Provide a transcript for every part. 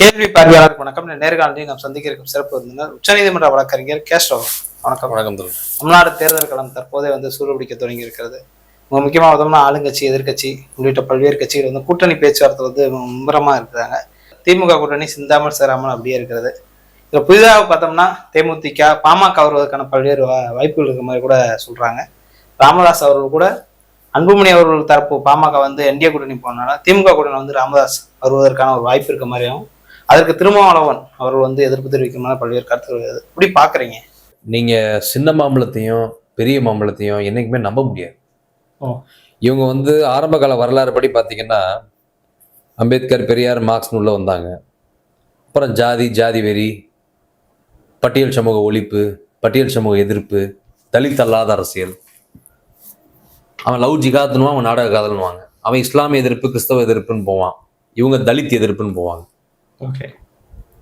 கேள்வி பார்வையாளருக்கு வணக்கம். நேர்காணலில் நாம் சந்திக்க இருக்கும் சிறப்பு விருந்தினர் உச்சநீதிமன்ற வழக்கறிஞர் கேஸ்டோ வணக்கம். வணக்கம் தமிழ்நாடு தேர்தல் களம் தற்போதே வந்து சூடுபிடிக்க தொடங்கி இருக்கிறது மிக முக்கியமாக பார்த்தோம்னா ஆளுங்கட்சி எதிர்க்கட்சி உள்ளிட்ட பல்வேறு கட்சிகள் வந்து கூட்டணி பேச்சுவார்த்தை வந்து மும்முரமா இருக்கிறாங்க. திமுக கூட்டணி சிந்தாமல் சேராமல் அப்படியே இருக்கிறது. இதில் புதிதாக பார்த்தோம்னா தேமுதிக பாமக வருவதற்கான பல்வேறு வாய்ப்புகள் இருக்க மாதிரி கூட சொல்றாங்க. ராமதாஸ் அவர்கள் கூட அன்புமணி அவர்கள் தரப்பு பாமக வந்து என்டிஏ கூட்டணி போனால திமுக கூட்டணி வந்து ராமதாஸ் வருவதற்கான ஒரு வாய்ப்பு இருக்க மாதிரியும் அதற்கு திருமாவளவன் அவர்கள் வந்து எதிர்ப்பு தெரிவிக்கும் மாதிரி பல்வேறு கருத்துக்கள் வருது இப்படி பாக்குறீங்க நீங்க சின்ன மாம்பழத்தையும் பெரிய மாம்பழத்தையும் என்னைக்குமே நம்ப முடியாது. இவங்க வந்து ஆரம்ப கால வரலாறு படி பார்த்தீங்கன்னா அம்பேத்கர் பெரியார் மார்க்ஸ் உள்ள வந்தாங்க. அப்புறம் ஜாதி ஜாதி வெறி பட்டியல் சமூக ஒழிப்பு பட்டியல் சமூக எதிர்ப்பு தலித் அல்லாத அரசியல். அவன் லவ் ஜிகாத்னுவான் அவன் நாடக காதல்னுவாங்க அவன் இஸ்லாமிய எதிர்ப்பு கிறிஸ்தவ எதிர்ப்புன்னு போவான். இவங்க தலித் எதிர்ப்புன்னு போவாங்க. ஓகே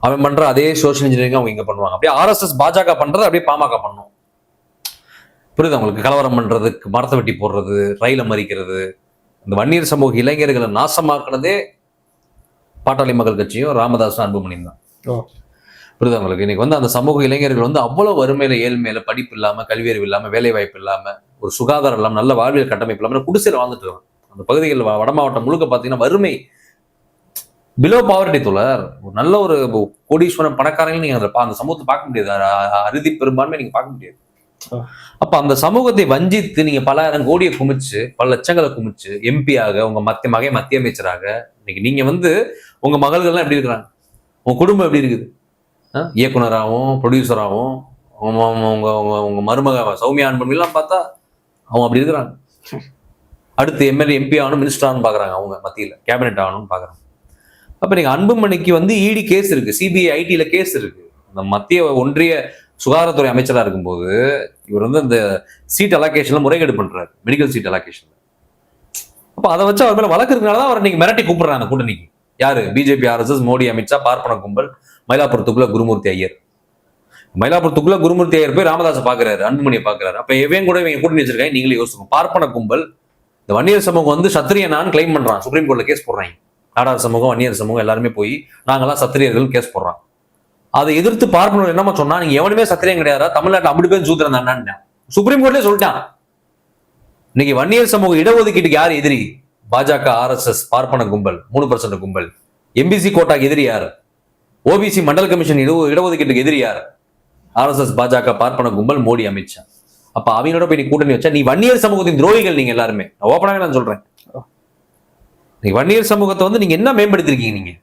அவன் பண்ற அதே சோஷியல் இன்ஜினியரிங் அவங்க இங்க பண்ணுவாங்க. அப்படியே ஆர்எஸ்எஸ் பாஜக பண்றது அப்படியே பாமக பண்ணும். புரியுது அவங்களுக்கு கலவரம் பண்றது மரத்தை வெட்டி போடுறது ரயில மறிக்கிறது இந்த வன்னியர் சமூக இளைஞர்களை நாசமாக்குனதே பாட்டாளி மக்கள் கட்சியும் ராமதாஸும் அன்புமணியும் தான். புரியுது அவங்களுக்கு இன்னைக்கு வந்து அந்த சமூக இளைஞர்கள் வந்து அவ்வளவு வறுமையில ஏழ்மையில படிப்பு இல்லாம கல்வி அறிவு இல்லாம வேலை வாய்ப்பு இல்லாம ஒரு சுகாதாரம் இல்லாம நல்ல வாழ்வியல் கட்டமைப்பு இல்லாம குடிசையில் வாழ்ந்துட்டு இருக்காங்க. அந்த பகுதிகள் வட மாவட்டம் முழுக்க பார்த்தீங்கன்னா வறுமை பிலோ பாவர்டி தோழர் ஒரு நல்ல ஒரு கோடீஸ்வரன் பணக்காரங்களும் நீங்க அந்த அந்த சமூகத்தை பார்க்க முடியாது. அறுதி பெரும்பான்மை நீங்க பார்க்க முடியாது. அப்போ அப்ப அந்த சமூகத்தை வஞ்சித்து நீங்க பலாயிரம் கோடியை குமிச்சு பல லட்சங்களை குமிச்சு எம்பியாக உங்க மத்திய மகை மத்திய அமைச்சராக இன்னைக்கு நீங்க வந்து உங்க மகள்கள்லாம் எப்படி இருக்கிறாங்க? உங்க குடும்பம் எப்படி இருக்குது? ஆ? இயக்குனராகவும் ப்ரொடியூசராகவும் உங்க உங்க உங்க உங்க மருமக சௌமியா அன்பன்லாம் பார்த்தா அவங்க அப்படி இருக்கிறாங்க. அடுத்து எம்எல்ஏ எம்பி ஆகணும் மினிஸ்டர் ஆகணும் பார்க்குறாங்க அவங்க மத்தியில் கேபினெட் ஆகணும்னு பார்க்குறாங்க. அப்போ நீங்கள் அன்புமணிக்கு வந்து இடி கேஸ் இருக்கு. சிபிஐ ஐடியில் கேஸ் இருக்கு. இந்த மத்திய ஒன்றிய சுகாதாரத்துறை அமைச்சராக இருக்கும்போது இவர் வந்து இந்த சீட் அலோகேஷன்ல முறைகேடு பண்றாரு. மெடிக்கல் சீட் அலோகேஷன்ல அப்போ அதை வச்சு அவர் மேல வழக்கு இருக்கனால தான் அவர் நீங்கள் மிரட்டி கூப்பிடுறாங்க கூட்டணிக்கு. யாரு? பிஜேபி ஆர்எஸ்எஸ் மோடி அமித்ஷா பார்ப்பன கும்பல் மயிலாப்பூரத்துக்குள்ள குருமூர்த்தி ஐயர். மயிலாப்பூரத்துக்குள்ள குருமூர்த்தி ஐயர் போய் ராமதாஸ் பாக்குறாரு அன்புமணியை பாக்குறாரு. அப்ப எவன் கூட இவங்க கூட்டணி வச்சிருக்காங்க நீங்களே யோசிக்கணும் பார்ப்பன கும்பல் இந்த வன்னியர் சமூகம் வந்து சத்திரியனான்னு கிளைம் பண்றான். சுப்ரீம் கோர்ட்ல கேஸ் போடுறாங்க. நாடார் சமூகம் வன்னியர் சமூகம் எல்லாருமே போய் நாங்கெல்லாம் சத்திரியர்கள் கேஸ் போடுறான் அதை எதிர்த்து பார்ப்பனர் என்னமா சொன்னா நீங்க எவனுமே சத்திரியம் கிடையாதா தமிழ்நாட்டில் அப்படி பேர் சூத்திரம் தானே சுப்ரீம் கோர்ட்லயே சொல்லிட்டான். இன்னைக்கு வன்னியர் சமூக இடஒதுக்கீட்டுக்கு யார் எதிரி? பாஜக ஆர்எஸ்எஸ் பார்ப்பன கும்பல் மூணு பர்சன்ட் கும்பல். எம்பிசி கோட்டாக்கு எதிரி யார்? ஓபிசி மண்டல் கமிஷன் இட இடஒதுக்கீட்டுக்கு எதிரி யார்? ஆர்எஸ்எஸ் பாஜக பார்ப்பன கும்பல் மோடி அமித்ஷா. அப்ப அவங்களோட போய் நீ கூட்டணி வச்சா நீ வன்னியர் சமூகத்தின் துரோகிகள் நீங்க எல்லாருமே. நான் ஓப்பனாக நான் சொல்றேன். நீங்கள் வன்னியர் சமூகத்தை வந்து நீங்கள் என்ன மேம்படுத்திருக்கீங்க நீங்கள்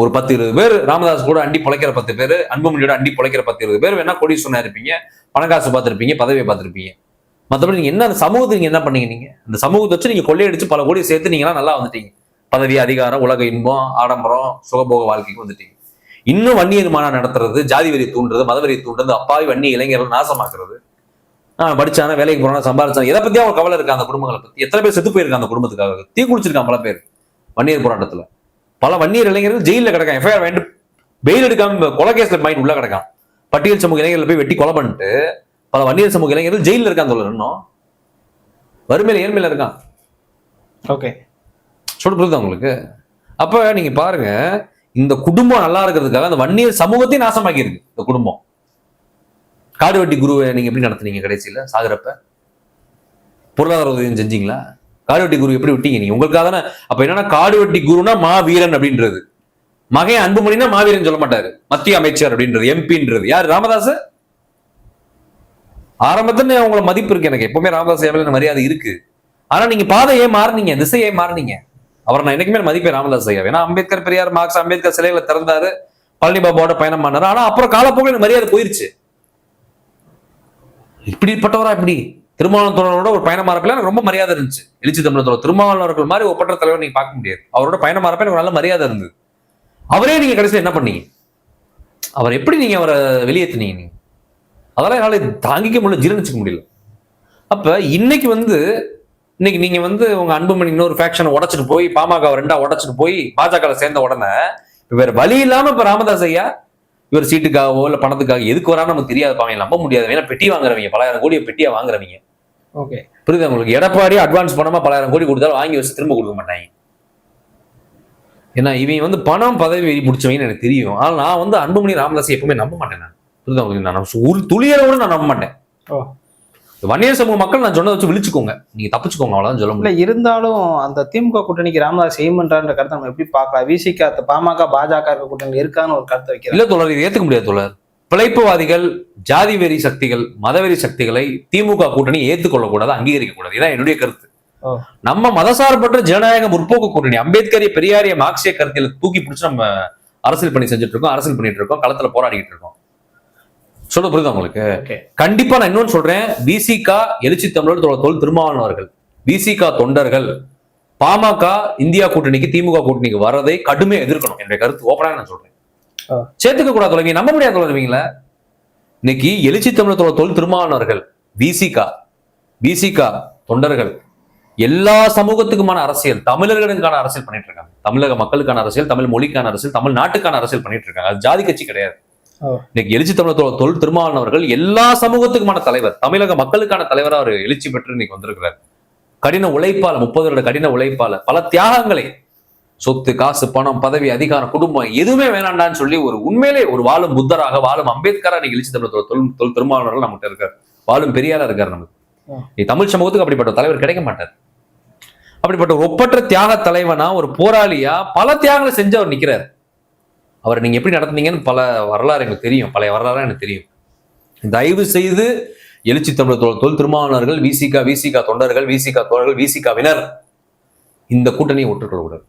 ஒரு பத்து இருபது பேர் ராமதாஸ் கூட அண்டி பிழைக்கிற பத்து பேர் அன்புமணியோட அண்டி பிழைக்கிற பத்து இருபது பேர் வேணா கோடீஸ்வரனா இருப்பீங்க பணக்காசு பார்த்துருப்பீங்க பதவியை பார்த்துருப்பீங்க. மற்றபடி நீங்கள் என்ன அந்த சமூகத்தை நீங்கள் என்ன பண்ணீங்க நீங்கள் அந்த சமூகத்தை வச்சு நீங்கள் கொள்ளையடிச்சு பல கோடி சேர்த்து நீங்களாம் நல்லா வந்துட்டீங்க. பதவி அதிகாரம் உலக இன்பம் ஆடம்பரம் சுகபோக வாழ்க்கைக்கு வந்துட்டீங்க. இன்னும் வன்னியர் மாநாடு நடத்துறது ஜாதி வரி தூண்டுறது மதவெறி தூண்டுறது அப்பாவி வன்னிய இளைஞர்கள் நாசமாக்குறது படிச்சானா வேலைக்கு போனா சம்பாதிச்சானா எதை பத்தியும் அவங்க கவலை இருக்கா அந்த குடும்பங்களை பத்தி. எத்தனை பேர் செத்து போயிருக்காங்க அந்த குடும்பத்துக்காக? தீ குளிச்சிருக்கான் பல பேர். வன்னியர் போராட்டத்துல. பல வன்னியர் இளைஞர்கள் ஜெயில கிடக்கான் எஃப்ஐஆர் வேண்டு பெயில் எடுக்காம கொலை கேஸ்ல மைண்ட் உள்ள கிடக்கான். பட்டியல் சமூக இளைஞர்கள் போய் வெட்டி கொலை பண்ணிட்டு பல வன்னியர் சமூக இளைஞர்கள் ஜெயில இருக்கான் தோழர் இன்னும். வறுமையில ஏழ்மையில இருக்கான். ஓகே சொல்ல புரியுதா உங்களுக்கு? அப்ப நீங்க பாருங்க இந்த குடும்பம் நல்லா இருக்கிறதுக்காக அந்த வன்னியர் சமூகத்தையும் நாசமாக்கி இருக்கு இந்த குடும்பம். காடு வெட்டி குருவை நீங்கள் எப்படி நடத்துனீங்க கடைசியில்? சாகுறப்ப? பொருளாதார உதவியும் செஞ்சீங்களா? காடு வெட்டி குரு எப்படி விட்டீங்க நீங்கள் உங்களுக்காக தானே. அப்போ என்னன்னா காடு வெட்டி குருனா மாவீரன் அப்படின்றது. மகன் அன்புமணினா மாவீரன் சொல்ல மாட்டாரு. மத்திய அமைச்சர் அப்படின்றது எம்பின்றது. யார்? ராமதாஸ் ஆரம்பத்துல உங்களை மதிப்பு இருக்கு எனக்கு. எப்பவுமே ராமதாஸ் மேல மரியாதை இருக்கு. ஆனா நீங்க பாதை ஏன் மாறுனீங்க? திசை ஏன் மாறுனீங்க? அவர் நான் என்னைக்குமே மதிப்பேன் ராமதாஸ் ஐயா ஏன்னா அம்பேத்கர் பெரியார் மார்க்ஸ் அம்பேத்கர் சிலைகளை திறந்தாரு. பழனி பாபாவோட பயணம் பண்ணாரு. ஆனா அப்புறம் காலப்போக்கில் மரியாதை போயிருச்சு. இப்படிப்பட்டவரா இப்படி திருமாவளவனோட ஒரு பயணம் மாறப்பில் எனக்கு ரொம்ப மரியாதை இருந்துச்சு. எழுச்சி தமிழத்தோட திருமாவளவர்கள் மாதிரி ஒப்பற்ற தலைவர் நீங்க பார்க்க முடியாது. அவரோட பயணம் மாறப்ப எனக்கு நல்ல மரியாதை இருந்தது. அவரே நீங்க கடைசியில் என்ன பண்ணீங்க? அவர் எப்படி நீங்க அவரை வெளியேற்றினீங்க நீங்க? அதெல்லாம் என்னால் தாங்கிக்க முடியல ஜீரணிச்சுக்க முடியல. அப்ப இன்னைக்கு வந்து இன்னைக்கு நீங்க வந்து உங்க அன்புமணி இன்னொரு ஃபேக்ஷனை உடச்சிட்டு போய் பாமக ரெண்டா உடச்சிட்டு போய் பாஜக சேர்ந்த உடனே இப்ப வேற வழி இல்லாம இப்ப ராமதாஸ் ஐயா இவர் சீட்டுக்காகவோ இல்ல பணத்துக்காக எதுக்கு வரான்னு நமக்கு தெரியாது பாவங்க நம்ப முடியாது ஏன்னா பெட்டி வாங்குறவங்க. பலாயிரம் கோடியை பெட்டியா வாங்குறவங்க. ஓகே. புரியுது உங்களுக்கு? எடப்பாடி அட்வான்ஸ் பணமா பலாயிரம் கோடி கொடுத்தாலும் வாங்கி வச்சு திரும்ப கொடுக்க மாட்டாங்க. ஏன்னா இவன் வந்து பணம் பதவி வெறி முடிச்சவங்க எனக்கு தெரியும். ஆனா நான் வந்து அன்புமணி ராமதாஸ் எப்பவுமே நம்ப மாட்டேன் நான். புரியுதா உங்களுக்கு? நான் ஒரு துளியரை கூட நான் நம்ப மாட்டேன். வன்னியர் சமூக மக்கள் நான் சொன்னதை வச்சு விழிச்சுக்கோங்க. நீங்க தப்பிச்சுக்கோங்க அவ்வளவுதான் சொல்ல முடியும். இருந்தாலும் அந்த திமுக கூட்டணிக்கு ராமதாஸ் செய்யமன்றான்ற கருத்தை நம்ம எப்படி பார்க்கலாம்? விசிக பாமக பாஜக கூட்டணி இருக்கான்னு ஒரு கருத்தை வைக்கிறேன். இல்ல தோழர் இது ஏத்துக்க முடியாது தோழர். பிழைப்புவாதிகள் ஜாதி வெறி சக்திகள் மதவெறி சக்திகளை திமுக கூட்டணி ஏத்துக்கொள்ள கூடாது அங்கீகரிக்க கூடாது. இதான் என்னுடைய கருத்து. நம்ம மதசார்பற்ற ஜனநாயக முற்போக்கு கூட்டணி அம்பேத்கரிய பெரியாரிய மார்க்சிய கருத்தியல தூக்கி பிடிச்சு நம்ம அரசியல் பண்ணி செஞ்சுட்டு இருக்கோம் அரசியல் பண்ணிட்டு இருக்கோம் களத்துல போராடிட்டு இருக்கோம். சொல்ல புரியுதா உங்களுக்கு? கண்டிப்பா நான் இன்னொன்னு சொல்றேன். விசிகா எழுச்சி தமிழர் தொல் திருமாவளவர்கள் விசிகா தொண்டர்கள் பாமக இந்தியா கூட்டணிக்கு திமுக கூட்டணிக்கு வரதை கடுமையா எதிர்க்கணும். என்னுடைய கருத்து ஓப்பனாக நான் சொல்றேன். சேர்த்துக்க கூடாது தொலைங்க. நம்ப முடியாது தொலைவீங்களா இன்னைக்கு எழுச்சி தமிழர் தொ- தொல் திருமாவளவர்கள் விசிகா விசிகா தொண்டர்கள் எல்லா சமூகத்துக்குமான அரசியல் தமிழர்களுக்கான அரசியல் பண்ணிட்டு இருக்காங்க. தமிழக மக்களுக்கான அரசியல் தமிழ் மொழிக்கான அரசியல் தமிழ் நாட்டுக்கான அரசியல் பண்ணிட்டு இருக்காங்க. அது ஜாதி கட்சி கிடையாது. இன்னைக்கு எழுச்சி தமிழர் தொல் திருமாவளவன் அவர்கள் எல்லா சமூகத்துக்குமான தலைவர் தமிழக மக்களுக்கான தலைவரா அவர் எழுச்சி பெற்று இன்னைக்கு வந்திருக்கிறார். கடின உழைப்பால முப்பது வருட கடின உழைப்பால பல தியாகங்களை சொத்து காசு பணம் பதவி அதிகாரம் குடும்பம் எதுவுமே வேணாண்டான்னு சொல்லி ஒரு உண்மையிலே ஒரு வாழும் புத்தராக வாழும் அம்பேத்கரா இன்னைக்கு எழுச்சி தமிழர் தொல் தொல் திருமாவளவர்கள் நம்மகிட்ட இருக்கார். வாழும் பெரியாரா இருக்கார் நமக்கு. நீ தமிழ் சமூகத்துக்கு அப்படிப்பட்ட தலைவர் கிடைக்க மாட்டார். அப்படிப்பட்ட ஒப்பற்ற தியாக தலைவனா ஒரு போராளியா பல தியாகங்களை செஞ்சு அவர் நிக்கிறார். அவரை நீங்க எப்படி நடத்துனீங்கன்னு பல வரலாறு எனக்கு தெரியும். பழைய வரலாறு எனக்கு தெரியும். தயவு செய்து எழுச்சி தமிழர் தொல் தொல் திருமாவளவர்கள் விசிகா விசிகா தொண்டர்கள் விசிகா தோழர்கள் விசிகாவினர் இந்த கூட்டணியை ஒற்றுக்கொள்ளக்கூடாது.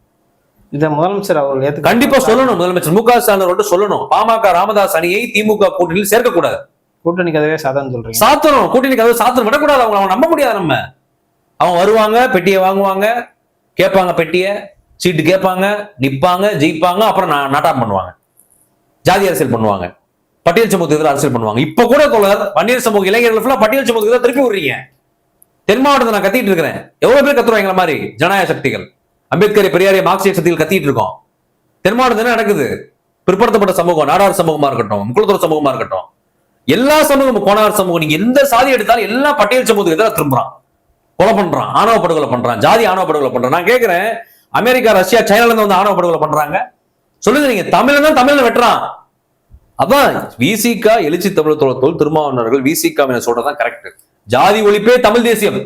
இதை முதலமைச்சர் அவர்கள் ஏத்துக்க கண்டிப்பா சொல்லணும் முதலமைச்சர். மு க ஸ்டாலின் சொல்லணும். பாமக ராமதாஸ் அணியை திமுக கூட்டணியில் சேர்க்கக்கூடாது. கூட்டணிக்கு அதுவே சாதம் சொல்றீங்க. சாத்தணும். கூட்டணி கதவு சாத்தணும். விடக்கூடாது. அவங்க அவங்க நம்ப முடியாது நம்ம. அவங்க வருவாங்க பெட்டியை வாங்குவாங்க கேட்பாங்க பெட்டியை. சீட்டு கேட்பாங்க நிற்பாங்க ஜெயிப்பாங்க அப்புறம் நா- நாட்டாம் பண்ணுவாங்க. ஜாதி அரசியல் பண்ணுவாங்க. பட்டியல் சமூகத்துக்கு அரசியல் பண்ணுவாங்க. இப்ப கூட தோழர் பன்னீர் சமூக இளைஞர்கள் ஃபுல்லா பட்டியல் சமூகத்துக்கு தான் திருப்பி விடுறீங்க. தென் மாவட்டத்தை நான் கத்திட்டு இருக்கிறேன். எவ்வளவு பேர் கத்துருவாங்க மாதிரி? ஜனநாயக சக்திகள். அம்பேத்கர் பெரியாரிய மார்க்சிய சக்திகள் கத்திட்டு இருக்கோம். தென் மாவட்டத்தில் என்ன நடக்குது? பிற்படுத்தப்பட்ட சமூகம் நாடார் சமூகமா இருக்கட்டும் முக்குளத்தூர் சமூகமா இருக்கட்டும் எல்லா சமூகமும் கோணார் சமூகம் நீங்க எந்த சாதி எடுத்தாலும் எல்லா பட்டியல் சமூகத்துக்கு எதிராக திரும்புறான். கொலை பண்றான் ஆணவ படுகொலை பண்றான் ஜாதி ஆணவ படுகொலை பண்றான். நான் கேட்கிறேன் அமெரிக்கா ரஷ்யா சைனால இருந்து வந்து ஆணவ படுகொலை பண்றாங்க. சொல்லுங்க நீங்க தமிழ்ல தான் தமிழ்ல வெட்டுறான். அதான் விசிகா எழுச்சி தமிழ் தோல் திருமாவனர்கள் திருமாவளவர்கள் விசிகாவின சொல்றதான் கரெக்ட் ஜாதி ஒழிப்பே தமிழ் தேசியம்.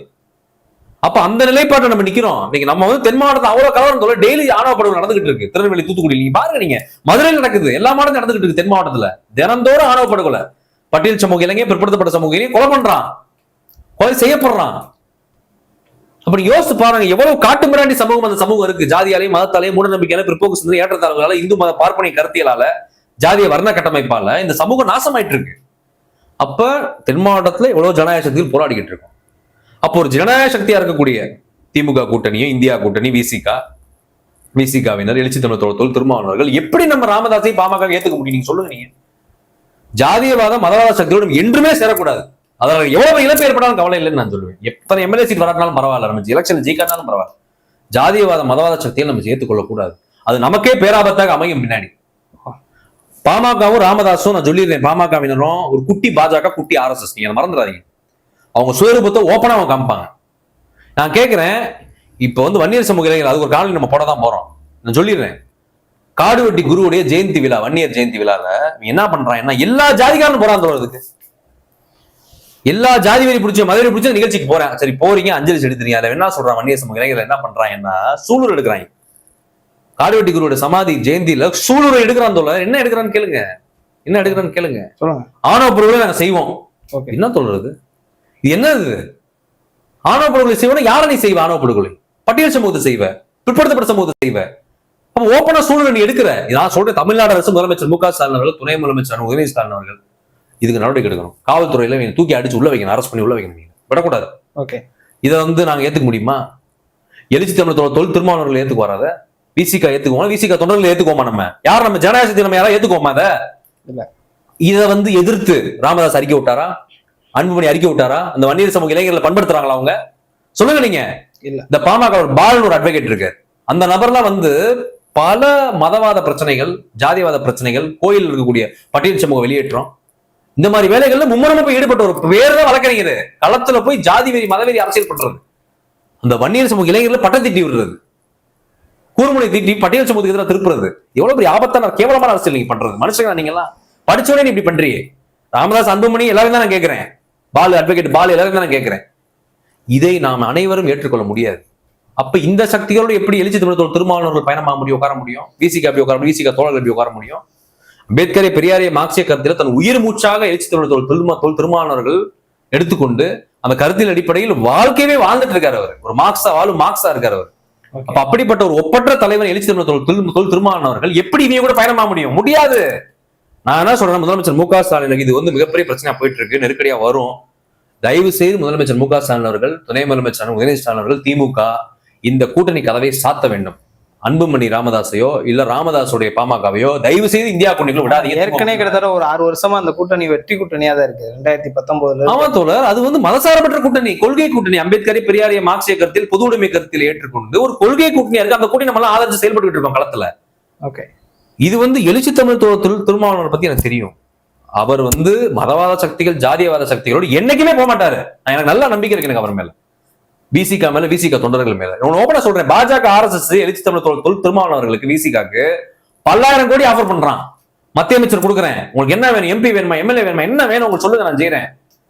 அப்ப அந்த நிலைப்பாட்டை நம்ம நிக்கிறோம். இன்னைக்கு நம்ம வந்து தென் மாவட்டத்தை அவ்வளவு கலவரம் சொல்ல டெய்லி ஆணவ படுகொலை நடந்துகிட்டு இருக்கு. திருநெல்வேலி தூத்துக்குடி நீங்க பாருங்க நீங்க. மதுரையில் நடக்குது. எல்லா மாவட்டத்திலும் நடந்துகிட்டு இருக்கு தென் மாவட்டத்துல தினந்தோறும் ஆணவ படுகொலை. பட்டியல் சமூக இளைஞர் பிற்படுத்தப்பட்ட சமூக இளைஞர் கொலை பண்றான். கொலை செய்யப்படுறான். அப்படி யோசிச்சு பாருங்க எவ்வளவு காட்டு மிராண்டி சமூகம் அந்த சமூகம் இருக்கு. ஜாதியாலையும் மதத்தாலையும் மூட நம்பிக்கையால பிற்போக்கு சிந்தனை ஏற்றத்தாழ்வுகளால இந்து மத பார்ப்பனை கருத்தியலால ஜாதிய வர்ண கட்டமைப்பால இந்த சமூகம் நாசமாயிட்டு இருக்கு. அப்ப தென் மாவட்டத்துல எவ்வளவு ஜனநாயக சக்தியில் போராடிக்கிட்டு இருக்கோம். அப்போ ஒரு ஜனநாயக சக்தியா இருக்கக்கூடிய திமுக கூட்டணியும் இந்தியா கூட்டணி விசிகா விசிகாவினர் எழுச்சி தமிழ் தோழத்தோல் திருமாவளவர்கள் எப்படி நம்ம ராமதாஸை பாமக ஏத்துக்க முடியும்? நீங்க சொல்லுங்க நீங்க. ஜாதியவாத மதவாத சக்தியோடு என்றுமே சேரக்கூடாது. அதனால எவ்வளவு இழப்பு ஏற்பட்டாலும் கவலை இல்லைன்னு நான் சொல்லுவேன். எத்தனை எம்எல்ஏ சீட் வராட்டினாலும் பரவாயில்ல நம்ம எலெக்ஷன் ஜெயிக்காட்டாலும் பரவாயில்ல. ஜாதியவாத மதவாத சக்தியை நம்ம ஏற்றுக்கொள்ள கூடாது அது நமக்கே பேராபத்தாக அமையும் பின்னாடி. பாமகவும் ராமதாஸும் நான் சொல்லிடுறேன் பாமகவினரும் ஒரு குட்டி பாஜக குட்டி ஆர்எஸ்எஸ் நீங்க மறந்துடாதீங்க. அவங்க சுயரூபத்தை ஓப்பனாக அவங்க காமிப்பாங்க. நான் கேட்குறேன் இப்போ வந்து வன்னியர் சமூக இளைஞர் அதுக்கு ஒரு காலனி நம்ம போட தான் போறோம். நான் சொல்லிடுறேன். காடுவெட்டி குருவுடைய ஜெயந்தி விழா வன்னியர் ஜெயந்தி விழாவில் என்ன பண்ணுறான் என்ன எல்லா ஜாதிக்காரனும் போகிறான் தோழருக்கு எல்லா ஜாதி வரி பிடிச்ச மதுரை பிடிச்ச நிகழ்ச்சிக்கு போறேன். சரி போறீங்க அஞ்சலி செலுத்துறீங்க அதுல என்ன சொல்றான் வன்னியர் சமூக இளைஞர்கள் என்ன பண்றாங்கன்னா சூலூர் எடுக்கிறாங்க. காடுவெட்டி குருவோட சமாதி ஜெயந்தியில சூலூர் எடுக்கிறான் தோழர். என்ன எடுக்கிறான்னு கேளுங்க. என்ன எடுக்கிறான்னு கேளுங்க. சொல்லுங்க. ஆணவ பொருட்களை நாங்க செய்வோம். என்ன சொல்றது இது? என்னது? ஆணவ படுகொலை செய்வன யாரை நீ செய்வ ஆணவ படுகொலை பட்டியல் சமூகத்தை செய்வ பிற்படுத்தப்பட்ட சமூகத்தை செய்வ. அப்ப ஓப்பனா சூழ்நிலை நீ எடுக்கிற. நான் சொல்றேன் தமிழ்நாடு அரசு முதலமைச்சர் மு க ஸ்டாலின் அவர்கள் துணை முதலமைச்சர் உதயநிதி ஸ்டாலின் அவர்கள். இதுக்கு நடவடிக்கை எடுக்கணும். காவல்துறையில இவங்க தூக்கி அடிச்சு உள்ள வைக்கணும் அரெஸ்ட் பண்ணி உள்ள வைக்கணும் நீங்க. விடக்கூடாது. ஓகே இதை வந்து நாங்க ஏத்துக்க முடியுமா? எழுச்சி தமிழ் தொ- தொல் திருமாவளவர்கள் ஏத்துக்கு வராத? விசிகா ஏத்துக்குவோம்? விசிகா தொண்டர்கள் ஏத்துக்குவோமா நம்ம? யார் நம்ம ஜனநாயகத்தை நம்ம யாராவது ஏத்துக்குவோமா அதை. இத வந்து எதிர்த்து ராமதாஸ் அறிக்கை விட்டாரா? அன்புமணி அறிக்கை விட்டாரா? அந்த வன்னியர் சமூக இளைஞர்களை பண்படுத்துறாங்களா அவங்க? சொல்லுங்க நீங்க. இந்த பாமக பாலன் ஒரு அட்வொகேட் இருக்கு. அந்த நபர்லாம் வந்து பல மதவாத பிரச்சனைகள் ஜாதிவாத பிரச்சனைகள் கோயில் இருக்கக்கூடிய பட்டியல் சமூக வெளியேற்றம். இந்த மாதிரி வேலைகள்ல மும்முரமா போய் ஈடுபட்ட ஒரு வேறு தான் வழக்கறிஞர். களத்துல போய் ஜாதி வெறி மதவெறி அரசியல் பண்றது. அந்த வன்னியர் சமூக இளைஞர்கள் பட்டம் திட்டி விடுறது. கூர்முனை திட்டி பட்டியல் சமூகத்துக்கு எதிராக திருப்புறது. எவ்வளவு பெரிய ஆபத்தான கேவலமான அரசியல் நீங்க பண்றது. மனுஷங்க நீங்க எல்லாம் நீ இப்படி பண்றீங்க ராமதாஸ் அன்புமணி எல்லாரும் தான் நான் கேட்கிறேன் பால் அட்வொகேட் பால் எல்லாரும் தான் நான் கேட்கிறேன் இதை நாம் அனைவரும் ஏற்றுக்கொள்ள முடியாது. அப்ப இந்த சக்திகளோடு எப்படி எழுச்சி தமிழ் திருமாவளவர்கள் பயணமாக முடியும் உட்கார முடியும்? விசிகா அப்படி உட்கார முடியும் விசிகா தோழர்கள் அப்படி உட்கார முடியும்? அம்பேத்கரை பெரியாரிய மார்க்சிய கருத்தில் தன் உயிர் மூச்சாக எழுச்சி தமிழ் தொல் திருமா தொல் திருமாவளவர்கள் எடுத்துக்கொண்டு அந்த கருத்தின் அடிப்படையில் வாழ்க்கையவே வாழ்ந்துட்டு இருக்காரு அவர். ஒரு மார்க்ஸா வாழும் மார்க்ஸா இருக்காரு அவர். அப்ப அப்படிப்பட்ட ஒரு ஒப்பற்ற தலைவன் எழுச்சி தமிழ் தொல் தொல் திருமாவளவர்கள் எப்படி இவங்க கூட பயணமாக முடியும்? முடியாது. நான் என்ன சொல்றேன் முதலமைச்சர் மு க ஸ்டாலினுக்கு இது வந்து மிகப்பெரிய பிரச்சனையா போயிட்டு இருக்கு நெருக்கடியா வரும். தயவு செய்து முதலமைச்சர் மு க ஸ்டாலின் அவர்கள் துணை முதலமைச்சர் உதயநிதி ஸ்டாலின் அவர்கள் திமுக இந்த கூட்டணி கதவை சாத்த வேண்டும். அன்புமணி ராமதாஸையோ இல்ல ராமதாஸுடைய பாமகவையோ தயவு செய்து இந்தியா கூட்டணிக்குள்ள விடாதீங்க. ஏற்கனவே கிட்டத்தட்ட ஒரு ஆறு வருஷமா அந்த கூட்டணி வெற்றி கூட்டணியா தான் இருக்கு. ரெண்டாயிரத்தி பத்தொன்பதுல ஆமா தோழர் அது வந்து மதசார்பற்ற கூட்டணி. கொள்கை கூட்டணி. அம்பேத்கரை பெரியாரிய மார்க்சிய கருத்தில் பொது உடைமை கருத்தில் ஏற்றுக்கொண்டு ஒரு கொள்கை கூட்டணியா இருக்கு. அந்த கூட்டணி நம்ம எல்லாம் ஆதரிச்சு செயல்பட்டு இருக்கோம் களத்துல. ஓகே. இது வந்து எழுச்சி தமிழ் திருமாவளவன் பத்தி எனக்கு தெரியும். அவர் வந்து மதவாத சக்திகள் ஜாதியவாத சக்திகளோடு என்னைக்குமே போக மாட்டாரு. எனக்கு நல்ல நம்பிக்கை இருக்கு எனக்கு அவர் மேல. விசிகா மேல விசிகா தொண்டர்கள் மேல. ஓபனா சொல்றேன். பாஜக ஆர்எஸ்எஸ் எழுச்சி தமிழ் தோ- தொல் திருமாவளவன் விசிகாக்கு பல்லாயிரம் கோடி ஆஃபர் பண்றான். மத்திய அமைச்சர் கொடுக்குறேன். உங்களுக்கு என்ன வேணும்? எம்பி வேணுமா? எம்எல்ஏ வேணுமா? என்ன வேணும்? உங்களுக்கு சொல்லுங்க நான் செய்யறேன்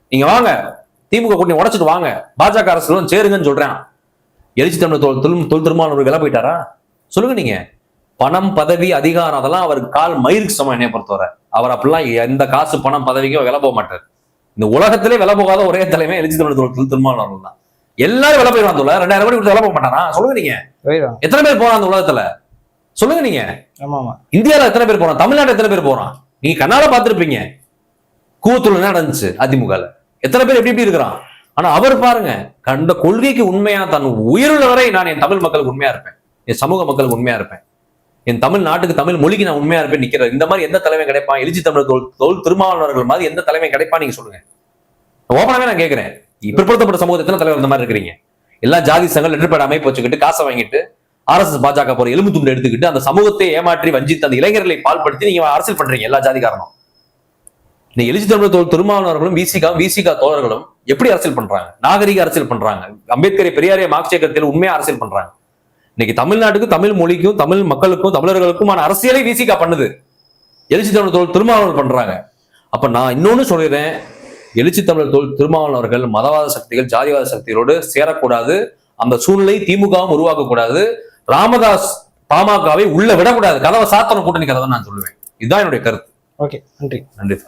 நீங்க வாங்க. திமுக கூட்டணி உடச்சிட்டு வாங்க. பாஜக அரசு சேருங்கன்னு சொல்றேன். எழுச்சி தமிழ் தொல் தொல் தொல் திருமாவளவன் போயிட்டாரா? சொல்லுங்க நீங்க. பணம் பதவி அதிகாரம் அதெல்லாம் அவருக்கு கால் மயிருக்கு சமம் என்னைய பொறுத்தவரை. அவர் அப்படிலாம் எந்த காசு பணம் பதவிக்கும் விலை போக மாட்டார். இந்த உலகத்திலே விலை போகாத ஒரே தலைமை எழுச்சி தமிழ் தொல் தொல் தான். எல்லாரும் விலை போயிடுவான் தோல ரெண்டாயிரம் கோடி கொடுத்து விலை போக மாட்டானா சொல்லுங்க நீங்க. போயிடும். எத்தனை பேர் போறான் அந்த உலகத்துல? சொல்லுங்க நீங்க. இந்தியால எத்தனை பேர் போறான் தமிழ்நாட்டுல எத்தனை பேர் போறான் நீங்க கண்ணால பார்த்திருப்பீங்க. கூத்துல நடந்துச்சு? அதிமுகல எத்தனை பேர் எப்படி எப்படி இருக்கிறான் ஆனா அவர் பாருங்க கண்ட கொள்கைக்கு உண்மையா தன் உயிருள்ள வரை நான் என் தமிழ் மக்களுக்கு உண்மையா இருப்பேன். என் சமூக மக்களுக்கு உண்மையா இருப்பேன். என் தமிழ் நாட்டுக்கு தமிழ் மொழிக்கு நான் உண்மையா இருப்பேன் நிக்கிறேன். இந்த மாதிரி எந்த தலைமை கிடைப்பான்? எழுச்சி தமிழ் தோல் தோல் திருமாவளவர்கள் மாதிரி எந்த தலைமை கிடைப்பா நீங்க சொல்லுங்க. ஓப்பனாவே நான் கேட்கிறேன் பிற்படுத்தப்பட்ட சமூகத்தை எத்தனை தலைவர் இந்த மாதிரி இருக்கிறீங்க? எல்லா ஜாதி சங்கம் லெட்டர் அமைப்பு வச்சுக்கிட்டு காசை வாங்கிட்டு ஆர்எஸ்எஸ் பாஜக போற எலும்பு துண்டு எடுத்துக்கிட்டு அந்த சமூகத்தை ஏமாற்றி வஞ்சித்து அந்த இளைஞர்களை பால்படுத்தி நீங்க அரசியல் பண்றீங்க எல்லா ஜாதிகாரனும் இந்த எழுச்சி தமிழ் தோல் திருமாவளவர்களும் விசிகா விசிகா தோழர்களும் எப்படி அரசியல் பண்றாங்க? நாகரிக அரசியல் பண்றாங்க. அம்பேத்கரை பெரியாரிய மார்க்சிய கருத்தில் உண்மையா அரசியல் பண்றாங்க. இன்னைக்கு தமிழ்நாட்டுக்கு தமிழ் மொழிக்கும் தமிழ் மக்களுக்கும் தமிழர்களுக்குமான அரசியலை விசிகா பண்ணுது. எழுச்சி தமிழ் தோல் திருமாவளவர்கள் பண்றாங்க. அப்ப நான் இன்னொன்னு சொல்லிடுறேன். எழுச்சி தமிழ் தோல் திருமாவளவர்கள் மதவாத சக்திகள் ஜாதிவாத சக்திகளோடு சேரக்கூடாது. அந்த சூழ்நிலை திமுகவும் உருவாக்கக்கூடாது. ராமதாஸ் பாமகவை உள்ள விடக்கூடாது. கதவை சாத்தன கூட்டணி கதவை நான் சொல்லுவேன். இதுதான் என்னுடைய கருத்து. ஓகே நன்றி. நன்றி.